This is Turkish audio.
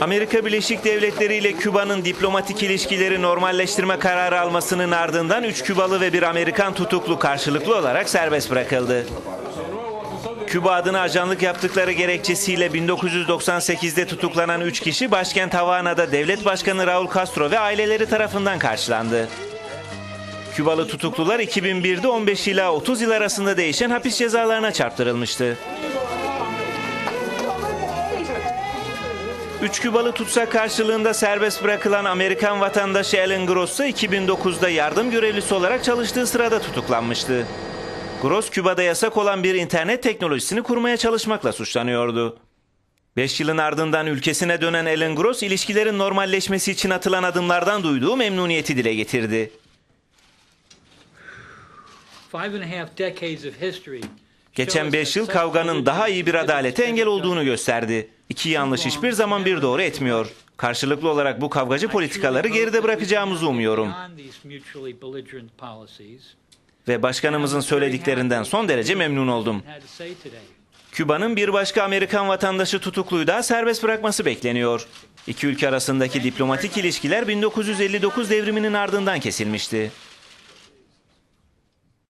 Amerika Birleşik Devletleri ile Küba'nın diplomatik ilişkileri normalleştirme kararı almasının ardından 3 Kübalı ve bir Amerikan tutuklu karşılıklı olarak serbest bırakıldı. Küba adına ajanlık yaptıkları gerekçesiyle 1998'de tutuklanan 3 kişi başkent Havana'da devlet başkanı Raul Castro ve aileleri tarafından karşılandı. Kübalı tutuklular 2001'de 15 ila 30 yıl arasında değişen hapis cezalarına çarptırılmıştı. Üç Kübalı tutsak karşılığında serbest bırakılan Amerikan vatandaşı Alan Gross ise 2009'da yardım görevlisi olarak çalıştığı sırada tutuklanmıştı. Gross, Küba'da yasak olan bir internet teknolojisini kurmaya çalışmakla suçlanıyordu. 5 yılın ardından ülkesine dönen Alan Gross, ilişkilerin normalleşmesi için atılan adımlardan duyduğu memnuniyeti dile getirdi. Five and a half decades of history Geçen 5 yıl kavganın daha iyi bir adalete engel olduğunu gösterdi. İki yanlış hiçbir zaman bir doğru etmiyor. Karşılıklı olarak bu kavgacı politikaları geride bırakacağımızı umuyorum. Ve başkanımızın söylediklerinden son derece memnun oldum. Küba'nın bir başka Amerikan vatandaşı tutukluyu da serbest bırakması bekleniyor. İki ülke arasındaki diplomatik ilişkiler 1959 devriminin ardından kesilmişti.